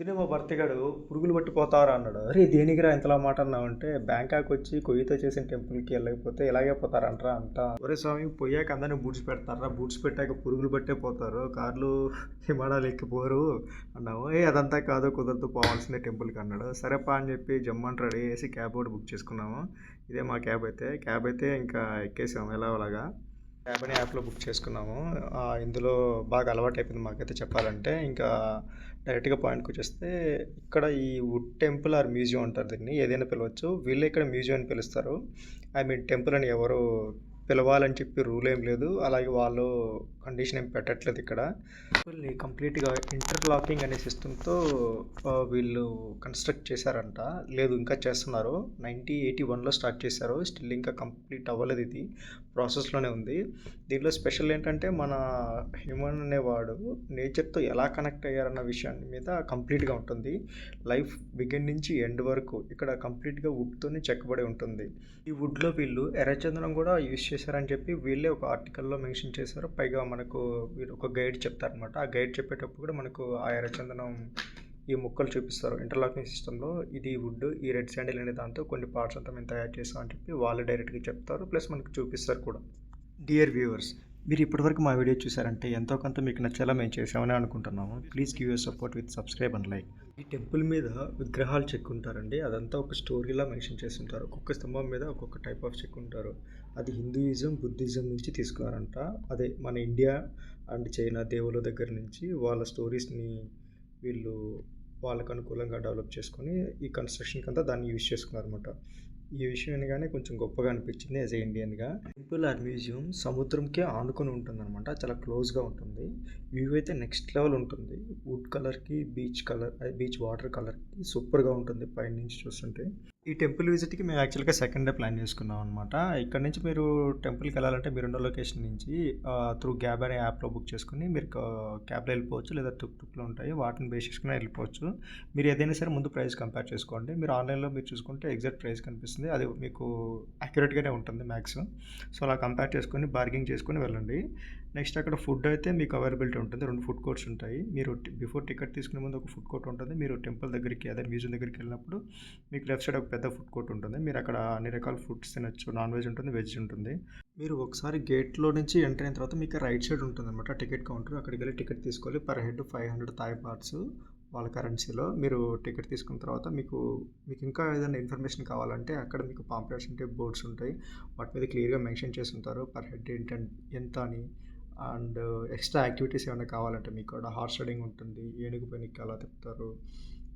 దినే మా భర్తగాడు పురుగులు పట్టిపోతారా అన్నాడు. అరే దేనికిరా ఇంతలా మాట అన్నావు అంటే బ్యాంకాక్ వచ్చి కొయ్యితో చేసిన టెంపుల్కి వెళ్ళకపోతే ఇలాగే పోతారంటారా అంట. ఒరే స్వామి పోయాక అందరినీ బూట్స్ పెడతారా? బూట్స్ పెట్టాక పురుగులు పట్టే పోతారు. కార్లు హిమాలయాలు ఎక్కిపోరు అన్నావు. ఏ అదంతా కాదు కుదరదు పోవాల్సిన టెంపుల్కి అన్నాడు. సరేపా అని చెప్పి జమ్మని రెడీ చేసి క్యాబ్ ఒకటి బుక్ చేసుకున్నాము. ఇదే మా క్యాబ్ అయితే. క్యాబ్ అయితే ఇంకా ఎక్కేసాము ఎలా అలాగా క్యాబ్ అనే యాప్లో బుక్ చేసుకున్నాము. ఇందులో బాగా అలవాటు అయిపోయింది మాకైతే చెప్పాలంటే. ఇంకా డైరెక్ట్గా పాయింట్కి వచ్చేస్తే ఇక్కడ ఈ వుడ్ టెంపుల్ ఆర్ మ్యూజియం అంటారు దీన్ని ఏదైనా పిలవచ్చు. వీళ్ళే ఇక్కడ మ్యూజియం అని పిలుస్తారు. ఐ మీన్ టెంపుల్ అని ఎవరు పిలవాలని చెప్పి రూల్ ఏం లేదు. అలాగే వాళ్ళు కండిషన్ ఏం పెట్టట్లేదు ఇక్కడ. టెంపుల్ని కంప్లీట్గా ఇంటర్లాకింగ్ అనే సిస్టంతో వీళ్ళు కన్స్ట్రక్ట్ చేశారంట. లేదు ఇంకా చేస్తున్నారు. నైన్టీ ఎయిటీ వన్లో స్టార్ట్ చేశారు. స్టిల్ ఇంకా కంప్లీట్ అవ్వలేదు ఇది. ప్రాసెస్లోనే ఉంది. దీనిలో స్పెషల్ ఏంటంటే మన హ్యూమన్ అనేవాడు నేచర్తో ఎలా కనెక్ట్ అయ్యారన్న విషయాన్ని మీద కంప్లీట్గా ఉంటుంది. లైఫ్ బిగిన్ నుంచి ఎండ్ వరకు ఇక్కడ కంప్లీట్గా వుడ్తోనే చెక్కబడి ఉంటుంది. ఈ వుడ్లో వీళ్ళు ఎర్రచందనం కూడా యూజ్ చేశారని చెప్పి వీళ్ళే ఒక ఆర్టికల్లో మెన్షన్ చేశారు. పైగా మనకు ఒక గైడ్ చెప్తారనమాట ఆ గైడ్ చెప్పేటప్పుడు కూడా మనకు ఆ ఎర్రచందనం ఈ ముక్కలు చూపిస్తారు. ఇంటర్లాకింగ్ సిస్టంలో ఇది వుడ్ ఈ రెడ్ శాండిల్ అనే దాంతో కొన్ని పార్ట్స్ అంతా మేము తయారు చేస్తామని చెప్పి వాళ్ళు డైరెక్ట్గా చెప్తారు. ప్లస్ మనకు చూపిస్తారు కూడా. డియర్ వ్యూవర్స్ మీరు ఇప్పటివరకు మా వీడియో చూసారంటే ఎంతో కొంత మీకు నచ్చేలా మేము చేసామని అనుకుంటున్నాము. Please give your support with subscribe and like. ఈ టెంపుల్ మీద విగ్రహాలు చెక్కుంటారండి. అదంతా ఒక స్టోరీలా మెన్షన్ చేస్తుంటారు. ఒక్కొక్క స్తంభం మీద ఒక్కొక్క టైప్ ఆఫ్ చెక్ ఉంటారు అది హిందూయిజం బుద్ధిజం నుంచి తీసుకున్నారంట అదే మన ఇండియా అండ్ చైనా దేవుల దగ్గర నుంచి వాళ్ళ స్టోరీస్ని వీళ్ళు వాళ్ళకు అనుకూలంగా డెవలప్ చేసుకొని ఈ కన్స్ట్రక్షన్కి అంతా దాన్ని యూజ్ చేసుకున్నారనమాట ఈ విషయం వినగానే కొంచెం గొప్పగా అనిపించింది యాజ్ ఏ ఇండియన్గా. టెంపుల్ ఆర్ మ్యూజియం సముద్రంకే ఆనుకొని ఉంటుంది అనమాట చాలా క్లోజ్గా ఉంటుంది. వ్యూ అయితే నెక్స్ట్ లెవెల్ ఉంటుంది. వుడ్ కలర్కి బీచ్ కలర్ బీచ్ వాటర్ కలర్కి సూపర్గా ఉంటుంది పైన నుంచి చూస్తుంటే. ఈ టెంపుల్ విజిట్కి మేము యాక్చువల్గా సెకండ్ డే ప్లాన్ చేసుకున్నాం అనమాట ఇక్కడ నుంచి మీరు టెంపుల్కి వెళ్ళాలంటే మీరున్న లొకేషన్ నుంచి త్రూ క్యాబ్ అనే యాప్లో బుక్ చేసుకుని మీరు క్యాబ్లో వెళ్ళిపోవచ్చు లేదా టుక్ టుక్లో ఉంటాయి. వాటిని బేస్ చేసుకుని వెళ్ళిపోవచ్చు. మీరు ఏదైనా సరే ముందు ప్రైస్ కంపేర్ చేసుకోండి. మీరు ఆన్లైన్లో మీరు చూసుకుంటే ఎగ్జాక్ట్ ప్రైస్ కనిపిస్తుంది. అది మీకు యాక్యురేట్గానే ఉంటుంది మ్యాక్సిమం సో అలా కంపేర్ చేసుకొని బార్గింగ్ చేసుకొని వెళ్ళండి. నెక్స్ట్ అక్కడ ఫుడ్ అయితే మీకు అవైలబిలిటీ ఉంటుంది. రెండు ఫుడ్ కోర్ట్స్ ఉంటాయి. మీరు బిఫోర్ టికెట్ తీసుకునే ముందు ఒక ఫుడ్ కోర్ట్ ఉంటుంది. మీరు టెంపుల్ దగ్గరికి అదే మ్యూజియం దగ్గరికి వెళ్ళినప్పుడు మీకు లెఫ్ట్ సైడ్ ఒక పెద్ద ఫుడ్ కోర్ట్ ఉంటుంది. మీరు అక్కడ అన్ని రకాల ఫుడ్స్ తినచ్చు. నాన్ వెజ్ ఉంటుంది వెజ్ ఉంటుంది. మీరు ఒకసారి గేట్లో నుంచి ఎంటర్ అయిన తర్వాత మీకు రైట్ సైడ్ ఉంటుంది అనమాట టికెట్ కౌంటర్. అక్కడికి వెళ్ళి టికెట్ తీసుకోవాలి. Per head five hundred Thai bahts వాళ్ళ కరెన్సీలో మీరు టికెట్ తీసుకున్న తర్వాత మీకు మీకు ఇంకా ఏదైనా ఇన్ఫర్మేషన్ కావాలంటే అక్కడ మీకు పాంప్లెట్స్ ఉంటాయి బోర్డ్స్ ఉంటాయి. వాటి మీద క్లియర్గా మెన్షన్ చేసి ఉంటారు. పర్ హెడ్ ఏంటంటే ఎంత అని. అండ్ ఎక్స్ట్రా యాక్టివిటీస్ ఏమైనా కావాలంటే మీకు కూడా హార్స్ రైడింగ్ ఉంటుంది ఏనుగు పైనకి అలా తిప్పుతారు.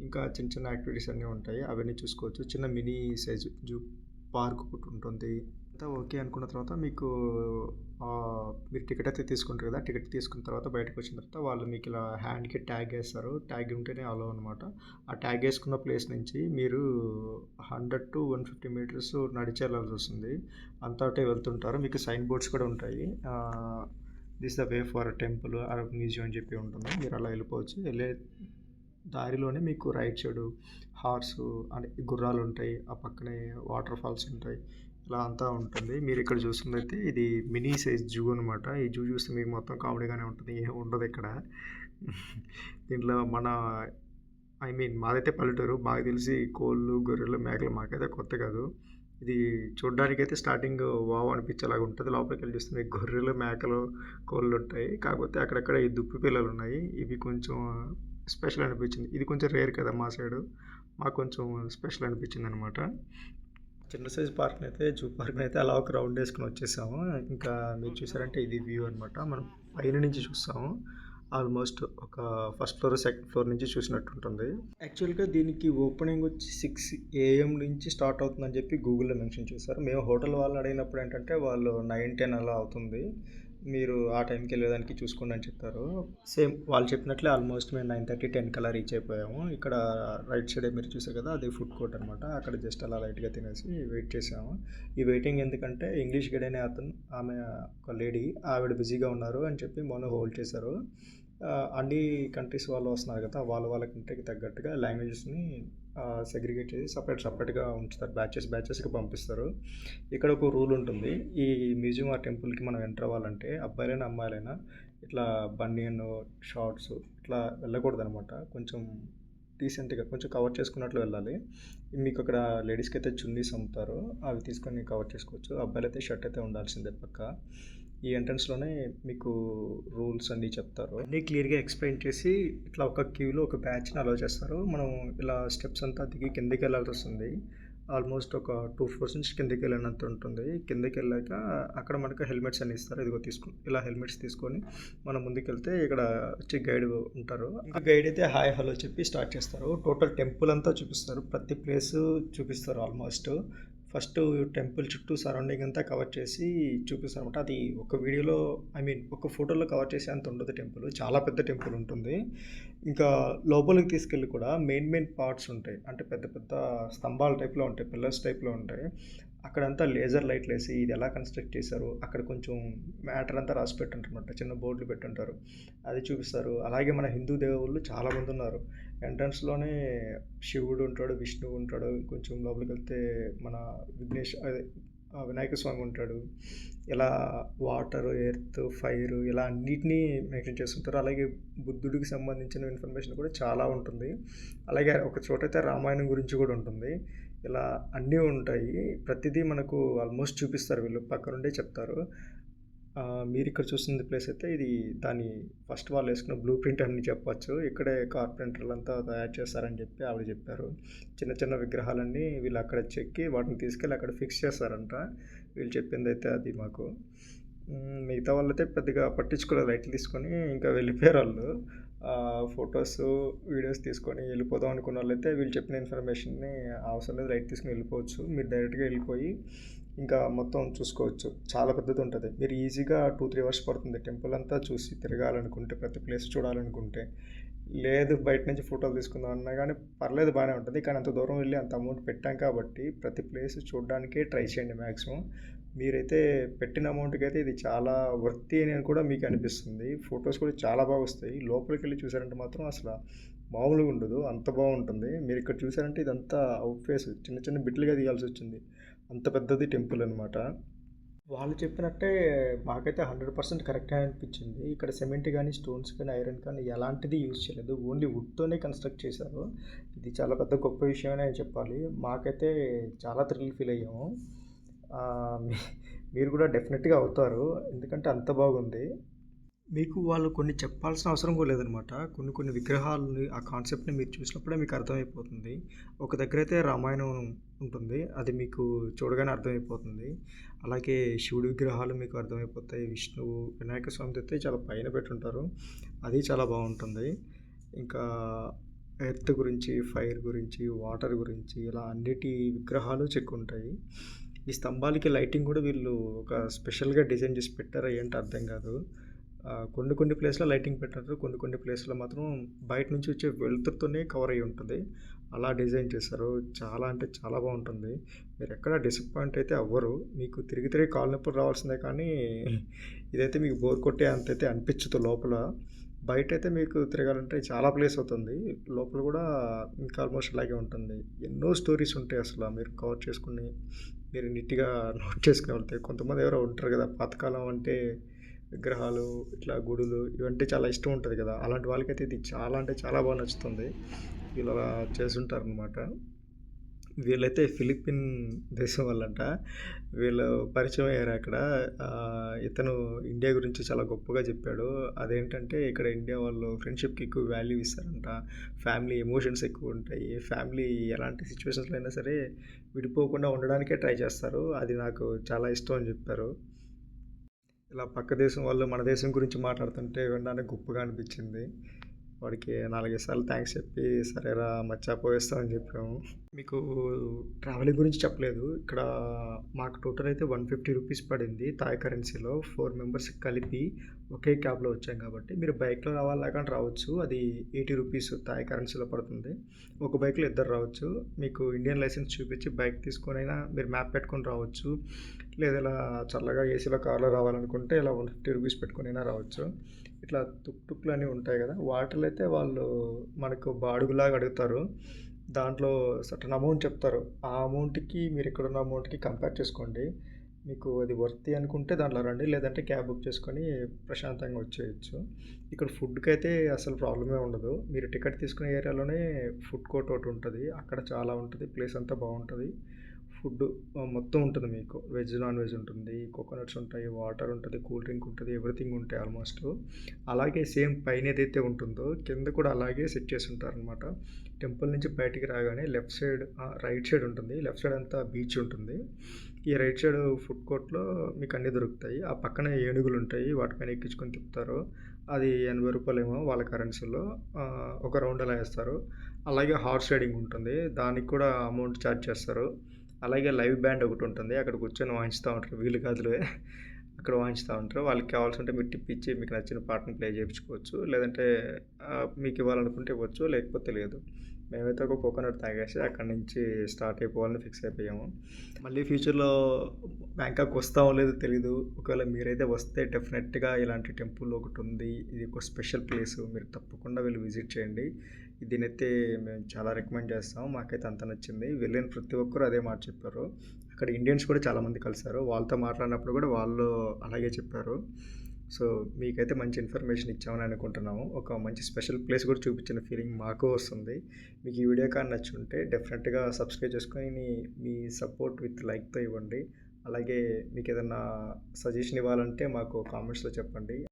ఇంకా చిన్న చిన్న యాక్టివిటీస్ అన్నీ ఉంటాయి అవన్నీ చూసుకోవచ్చు. చిన్న మినీ సైజు జూ పార్క్ ఒకటి ఉంటుంది. అంతా ఓకే అనుకున్న తర్వాత మీకు మీరు టికెట్ అయితే తీసుకుంటారు కదా టికెట్ తీసుకున్న తర్వాత బయటకు వచ్చిన తర్వాత వాళ్ళు మీకు ఇలా హ్యాండ్కి ట్యాగ్ వేస్తారు. ట్యాగ్ ఉంటేనే అలో అనమాట ఆ ట్యాగ్ వేసుకున్న ప్లేస్ నుంచి మీరు hundred to one fifty metres నడిచి వస్తుంది. అంతటే వెళ్తుంటారు. మీకు సైన్ బోర్డ్స్ కూడా ఉంటాయి. This the way for temple or museum అని చెప్పి ఉంటుంది. మీరు అలా వెళ్ళిపోవచ్చు. వెళ్ళే దారిలోనే మీకు రైట్ సైడ్ హార్స్ అంటే గుర్రాలు ఉంటాయి. ఆ పక్కనే వాటర్ ఫాల్స్ ఉంటాయి. ఇలా అంతా ఉంటుంది. మీరు ఇక్కడ చూస్తుందైతే ఇది మినీ సైజ్ జూ అనమాట ఈ జూ చూస్తే మీకు మొత్తం కామెడీగానే ఉంటుంది. ఏం ఉండదు ఇక్కడ. దీంట్లో మన ఐ మీన్ మాదైతే పల్లెటూరు. మాకు తెలిసి కోళ్ళు గొర్రెలు మేకలు మాకైతే కొత్త కాదు. ఇది చూడడానికి అయితే స్టార్టింగ్ వావ్ అనిపించేలాగా ఉంటుంది. లోపలికి వెళ్ళి చూస్తుంది గొర్రెలు మేకలు కోళ్ళు ఉంటాయి. కాకపోతే అక్కడక్కడ ఈ దుప్పి పిల్లలు ఉన్నాయి. ఇవి కొంచెం స్పెషల్ అనిపించింది. ఇది కొంచెం రేర్ కదా మా సైడు. మాకు కొంచెం స్పెషల్ అనిపించింది అనమాట చిన్న సైజ్ పార్క్ అయితే జూ పార్క్ అయితే అలా ఒక రౌండ్ వేసుకుని వచ్చేసాము. ఇంకా మీరు చూసారంటే ఇది వ్యూ అనమాట మనం పైన నుంచి చూస్తాము. ఆల్మోస్ట్ ఒక ఫస్ట్ ఫ్లోర్ సెకండ్ ఫ్లోర్ నుంచి చూసినట్టు ఉంటుంది. యాక్చువల్గా దీనికి ఓపెనింగ్ వచ్చి సిక్స్ ఏఎం నుంచి స్టార్ట్ అవుతుందని చెప్పి గూగుల్లో మెన్షన్ చేశారు. మేము హోటల్ వాళ్ళు అడిగినప్పుడు ఏంటంటే వాళ్ళు నైన్ టెన్ అలా అవుతుంది. మీరు ఆ టైంకి వెళ్ళేదానికి చూసుకోండి అని చెప్పారు. సేమ్ వాళ్ళు చెప్పినట్లే ఆల్మోస్ట్ మేము నైన్ థర్టీ టెన్ కల్లా రీచ్ అయిపోయాము. ఇక్కడ రైట్ సైడ్ మీరు చూసారు కదా అది ఫుడ్ కోర్ట్ అనమాట అక్కడ జస్ట్ అలా లైట్గా తినేసి వెయిట్ చేసాము. ఈ వెయిటింగ్ ఎందుకంటే ఇంగ్లీష్ గైడ్ అనే అతను ఆమె ఒక లేడీ ఆవిడ బిజీగా ఉన్నారు అని చెప్పి మొన్న హోల్డ్ చేశారు. అన్ని కంట్రీస్ వాళ్ళు వస్తున్నారు కదా వాళ్ళ వాళ్ళ కంట్రీకి తగ్గట్టుగా లాంగ్వేజెస్ని సెగ్రిగేట్ చేసి సపరేట్ సపరేట్గా ఉంచుతారు. బ్యాచెస్ బ్యాచెస్కి పంపిస్తారు. ఇక్కడ ఒక రూల్ ఉంటుంది. ఈ మ్యూజియం ఆ టెంపుల్కి మనం ఎంటర్ అవ్వాలంటే అబ్బాయిలైనా అమ్మాయిలైనా ఇట్లా బనియన్ షార్ట్స్ ఇట్లా వెళ్ళకూడదు అనమాట కొంచెం డీసెంట్గా కొంచెం కవర్ చేసుకున్నట్లు వెళ్ళాలి. మీకు అక్కడ లేడీస్కి అయితే చున్నీస్ అమ్ముతారు. అవి తీసుకొని కవర్ చేసుకోవచ్చు. అబ్బాయిలు అయితే షర్ట్ అయితే ఉండాల్సిందే పక్క. ఈ ఎంట్రన్స్లోనే మీకు రూల్స్ అన్నీ చెప్తారు. అన్నీ క్లియర్గా ఎక్స్ప్లెయిన్ చేసి ఇట్లా ఒక క్యూలో ఒక బ్యాచ్ని అలౌ చేస్తారు. మనం ఇలా స్టెప్స్ అంతా దిగి కిందకి వెళ్ళాల్సి వస్తుంది. ఆల్మోస్ట్ ఒక టూ ఫ్లోర్స్ నుంచి కిందకి వెళ్ళినంత ఉంటుంది. కిందకి వెళ్ళాక అక్కడ మనకు హెల్మెట్స్ అని ఇస్తారు. ఇదిగో తీసుకుని ఇలా హెల్మెట్స్ తీసుకొని మనం ముందుకెళ్తే ఇక్కడ వచ్చి గైడ్ ఉంటారు. ఇంకా గైడ్ అయితే హాయ్ హలో చెప్పి స్టార్ట్ చేస్తారు. టోటల్ టెంపుల్ అంతా చూపిస్తారు. ప్రతి ప్లేస్ చూపిస్తారు ఆల్మోస్ట్. ఫస్ట్ టెంపుల్ చుట్టూ సరౌండింగ్ అంతా కవర్ చేసి చూపిస్తారు అనమాట అది ఒక వీడియోలో ఐ మీన్ ఒక ఫోటోలో కవర్ చేసే అంత ఉండదు టెంపుల్. చాలా పెద్ద టెంపుల్ ఉంటుంది. ఇంకా లోపలికి తీసుకెళ్ళి కూడా మెయిన్ మెయిన్ పార్ట్స్ ఉంటాయి. అంటే పెద్ద పెద్ద స్తంభాల టైప్లో ఉంటాయి పిల్లర్స్ టైప్లో ఉంటాయి. అక్కడంతా లేజర్ లైట్లు వేసి ఇది ఎలా కన్స్ట్రక్ట్ చేశారు అక్కడ కొంచెం మ్యాటర్ అంతా రాసి పెట్టుంటారు చిన్న బోర్డులు పెట్టుంటారు. అది చూపిస్తారు. అలాగే మన హిందూ దేవుళ్ళు చాలామంది ఉన్నారు. ఎంట్రన్స్లోనే శివుడు ఉంటాడు విష్ణువు ఉంటాడు కొంచెం లోపలికి వెళ్తే మన విఘ్నేష్ అదే వినాయక స్వామి ఉంటాడు. ఇలా వాటర్ ఎర్త్ ఫైర్ ఇలా అన్నిటినీ మెయింటైన్ చేస్తుంటారు. అలాగే బుద్ధుడికి సంబంధించిన ఇన్ఫర్మేషన్ కూడా చాలా ఉంటుంది. అలాగే ఒక చోట అయితే రామాయణం గురించి కూడా ఉంటుంది. ఇలా అన్నీ ఉంటాయి. ప్రతిదీ మనకు ఆల్మోస్ట్ చూపిస్తారు వీళ్ళు. పక్క నుండే చెప్తారు. మీరు ఇక్కడ చూస్తున్న ప్లేస్ అయితే ఇది దాని ఫస్ట్ వాళ్ళు వేసుకున్న బ్లూ ప్రింట్ అని చెప్పొచ్చు. ఇక్కడే కార్పెంటర్లు అంతా తయారు చేస్తారని చెప్పి ఆవిడ చెప్పారు. చిన్న చిన్న విగ్రహాలన్నీ వీళ్ళు అక్కడ చెక్కి వాటిని తీసుకెళ్ళి అక్కడ ఫిక్స్ చేస్తారంట. వీళ్ళు చెప్పింది అయితే అది మాకు. మిగతా వాళ్ళైతే పెద్దగా పట్టించుకోలేదు. లైట్లు తీసుకొని ఇంకా వెళ్ళిపోయారు వాళ్ళు ఫొటోస్ వీడియోస్ తీసుకొని వెళ్ళిపోదాం అనుకున్న వాళ్ళైతే వీళ్ళు చెప్పిన ఇన్ఫర్మేషన్ని అవసరం లేదు. లైట్ తీసుకుని వెళ్ళిపోవచ్చు. మీరు డైరెక్ట్గా వెళ్ళిపోయి ఇంకా మొత్తం చూసుకోవచ్చు. చాలా పెద్దది ఉంటుంది మీరు ఈజీగా టూ త్రీ అవర్స్ పడుతుంది. టెంపుల్ అంతా చూసి తిరగాలనుకుంటే ప్రతి ప్లేస్ చూడాలనుకుంటే లేదు బయట నుంచి ఫోటోలు తీసుకుందాం అన్నా కానీ పర్లేదు బాగానే ఉంటుంది. కానీ అంత దూరం వెళ్ళి అంత అమౌంట్ పెట్టాం కాబట్టి ప్రతి ప్లేస్ చూడడానికే ట్రై చేయండి మ్యాక్సిమం మీరైతే పెట్టిన అమౌంట్కి అయితే ఇది చాలా వర్తి అని కూడా మీకు అనిపిస్తుంది. ఫొటోస్ కూడా చాలా బాగా వస్తాయి. లోపలికి వెళ్ళి చూసారంటే మాత్రం అసలు మామూలుగా ఉండదు. అంత బాగుంటుంది. మీరు ఇక్కడ చూసారంటే ఇదంతా అవుట్ ఫేస్. చిన్న చిన్న బిట్లుగా తీయాల్సి వచ్చింది. అంత పెద్దది టెంపుల్ అనమాట వాళ్ళు చెప్పినట్టే మాకైతే హండ్రెడ్ పర్సెంట్ కరెక్టే అనిపించింది. ఇక్కడ సిమెంట్ కానీ స్టోన్స్ కానీ ఐరన్ కానీ ఎలాంటిది యూజ్ చేయలేదు. ఓన్లీ వుడ్తోనే కన్స్ట్రక్ట్ చేశారు. ఇది చాలా పెద్ద గొప్ప విషయమే అని చెప్పాలి. మాకైతే చాలా థ్రిల్ ఫీల్ అయ్యాము. మీరు కూడా డెఫినెట్గా అవుతారు. ఎందుకంటే అంత బాగుంది. మీకు వాళ్ళు కొన్ని చెప్పాల్సిన అవసరం కూడా లేదనమాట కొన్ని కొన్ని విగ్రహాలని ఆ కాన్సెప్ట్ని మీరు చూసినప్పుడే మీకు అర్థమైపోతుంది. ఒక దగ్గర అయితే రామాయణం ఉంటుంది. అది మీకు చూడగానే అర్థమైపోతుంది. అలాగే శివుడి విగ్రహాలు మీకు అర్థమైపోతాయి. విష్ణువు వినాయక స్వామి అయితే చాలా పైన పెట్టుంటారు. అది చాలా బాగుంటుంది. ఇంకా ఎర్త్ గురించి ఫైర్ గురించి వాటర్ గురించి ఇలా అన్నిటి విగ్రహాలు చెక్కుంటాయి. ఈ స్తంభాలకి లైటింగ్ కూడా వీళ్ళు ఒక స్పెషల్గా డిజైన్ చేసి పెట్టారు ఏంటో అర్థం కాదు. కొన్ని కొన్ని ప్లేస్లో లైటింగ్ పెట్టారు కొన్ని కొన్ని ప్లేస్లో మాత్రం బయట నుంచి వచ్చే వెలుతురుతోనే కవర్ అయ్యి ఉంటుంది. అలా డిజైన్ చేశారు. చాలా అంటే చాలా బాగుంటుంది. మీరు ఎక్కడ డిసప్పాయింట్ అయితే అవ్వరు. మీకు తిరిగి తిరిగి కాలు నొప్పులు రావాల్సిందే కానీ ఇదైతే మీకు బోర్ కొట్టే అంత అయితే అనిపించదు లోపల. బయట అయితే మీకు తిరగాలంటే చాలా ప్లేస్ అవుతుంది. లోపల కూడా ఇంకా ఆల్మోస్ట్ అలాగే ఉంటుంది. ఎన్నో స్టోరీస్ ఉంటాయి అసలు. మీరు కవర్ చేసుకుని మీరు నీట్గా నోట్ చేసుకుని వెళ్తే కొంతమంది ఎవరో ఉంటారు కదా పాతకాలం అంటే విగ్రహాలు ఇట్లా గుడులు ఇవంటే చాలా ఇష్టం ఉంటుంది కదా. అలాంటి వాళ్ళకైతే ఇది చాలా అంటే చాలా బాగా నచ్చుతుంది. వీళ్ళు అలా చేస్తుంటారనమాట వీళ్ళైతే ఫిలిపిన్ దేశం వాళ్ళంట. వీళ్ళు పరిచయం అయ్యారు అక్కడ. ఇతను ఇండియా గురించి చాలా గొప్పగా చెప్పాడు. అదేంటంటే ఇక్కడ ఇండియా వాళ్ళు ఫ్రెండ్షిప్కి ఎక్కువ వాల్యూ ఇస్తారంట. ఫ్యామిలీ ఎమోషన్స్ ఎక్కువ ఉంటాయి. ఫ్యామిలీ ఎలాంటి సిచ్యువేషన్స్లో అయినా సరే విడిపోకుండా ఉండడానికే ట్రై చేస్తారు. అది నాకు చాలా ఇష్టం అని చెప్పారు. ఇలా పక్క దేశం వాళ్ళు మన దేశం గురించి మాట్లాడుతుంటే వినడానికి గొప్పగా అనిపించింది. వాడికి నాలుగైదు సార్లు థ్యాంక్స్ చెప్పి సరేరా మచ్చా పోయేస్తామని చెప్పాము. మీకు ట్రావెలింగ్ గురించి చెప్పలేదు. ఇక్కడ మాకు టోటల్ అయితే వన్ ఫిఫ్టీ రూపీస్ పడింది థాయ్ కరెన్సీలో. ఫోర్ మెంబర్స్ కలిపి ఒకే క్యాబ్లో వచ్చాం కాబట్టి మీరు బైక్లో రావాలా కానీ రావచ్చు. అది ఎయిటీ రూపీస్ థాయ్ కరెన్సీలో పడుతుంది. ఒక బైక్లో ఇద్దరు రావచ్చు. మీకు ఇండియన్ లైసెన్స్ చూపించి బైక్ తీసుకొని అయినా మీరు మ్యాప్ పెట్టుకొని రావచ్చు. లేదా ఇలా చల్లగా ఏసీలో కార్లో రావాలనుకుంటే ఇలా వన్ ఫిఫ్టీ రూపీస్ పెట్టుకొని అయినా రావచ్చు. ఇట్లా తుక్ తుక్లు ఉంటాయి కదా వాటిలో అయితే వాళ్ళు మనకు బాడుగులాగా అడుగుతారు. దాంట్లో సటన్ అమౌంట్ చెప్తారు. ఆ అమౌంట్కి మీరు ఇక్కడ ఉన్న అమౌంట్కి కంపేర్ చేసుకోండి. మీకు అది వర్తి అనుకుంటే దాంట్లో రండి లేదంటే క్యాబ్ బుక్ చేసుకొని ప్రశాంతంగా వచ్చేయచ్చు. ఇక్కడ ఫుడ్కి అయితే అసలు ప్రాబ్లమే ఉండదు. మీరు టికెట్ తీసుకునే ఏరియాలోనే ఫుడ్ కోర్ట్ ఒకటి ఉంటుంది. అక్కడ చాలా ఉంటుంది. ప్లేస్ అంతా బాగుంటుంది. ఫుడ్ మొత్తం ఉంటుంది మీకు. వెజ్ నాన్ వెజ్ ఉంటుంది కోకోనట్స్ ఉంటాయి వాటర్ ఉంటుంది కూల్ డ్రింక్ ఉంటుంది ఎవ్రీథింగ్ ఉంటాయి ఆల్మోస్ట్. అలాగే సేమ్ పైన ఏదైతే ఉంటుందో కింద కూడా అలాగే సెట్ చేసి ఉంటారనమాట టెంపుల్ నుంచి బయటికి రాగానే లెఫ్ట్ సైడ్ రైట్ సైడ్ ఉంటుంది. లెఫ్ట్ సైడ్ అంతా బీచ్ ఉంటుంది. ఈ రైట్ సైడ్ ఫుడ్ కోర్ట్లో మీకు అన్నీ దొరుకుతాయి. ఆ పక్కన ఏనుగులు ఉంటాయి వాటిపైన ఎక్కించుకొని తిప్పుతారు. అది ఎనభై రూపాయలు ఏమో వాళ్ళ కరెన్సీలో ఒక రౌండ్ అలా వేస్తారు. అలాగే హార్స్ రైడింగ్ ఉంటుంది. దానికి కూడా అమౌంట్ ఛార్జ్ చేస్తారు. అలాగే లైవ్ బ్యాండ్ ఒకటి ఉంటుంది. అక్కడ కూర్చొని వాయించుతూ ఉంటారు. వీలు కాదులే. అక్కడ వాయించుతూ ఉంటారు. వాళ్ళకి కావాల్సి ఉంటే మీరు టిప్ ఇచ్చి మీకు నచ్చిన పాటను ప్లే చేయించుకోవచ్చు. లేదంటే మీకు ఇవ్వాలనుకుంటే ఇవ్వచ్చు. లేకపోతే లేదు. మేమైతే ఒక కోకోనట్ తాగేసి అక్కడి నుంచి స్టార్ట్ అయిపోవాలని ఫిక్స్ అయిపోయాము. మళ్ళీ ఫ్యూచర్లో బ్యాంకాక్ వస్తామో లేదో తెలీదు. ఒకవేళ మీరైతే వస్తే డెఫినెట్గా ఇలాంటి టెంపుల్ ఒకటి ఉంది. ఇది ఒక స్పెషల్ ప్లేస్. మీరు తప్పకుండా వెళ్ళి విజిట్ చేయండి. దీనైతే మేము చాలా రికమెండ్ చేస్తాం. మాకైతే అంత నచ్చింది. వెళ్ళిన ప్రతి ఒక్కరు అదే మాట చెప్పారు. అక్కడ ఇండియన్స్ కూడా చాలామంది కలిశారు. వాళ్ళతో మాట్లాడినప్పుడు కూడా వాళ్ళు అలాగే చెప్పారు. సో మీకైతే మంచి ఇన్ఫర్మేషన్ ఇచ్చామని అనుకుంటున్నాము. ఒక మంచి స్పెషల్ ప్లేస్ కూడా చూపించిన ఫీలింగ్ మాకు వస్తుంది. మీకు ఈ వీడియో కానీ నచ్చుంటే డెఫినెట్గా సబ్స్క్రైబ్ చేసుకొని మీ సపోర్ట్ విత్ లైక్తో ఇవ్వండి. అలాగే మీకు ఏదైనా సజెషన్ ఇవ్వాలంటే మాకు కామెంట్స్లో చెప్పండి.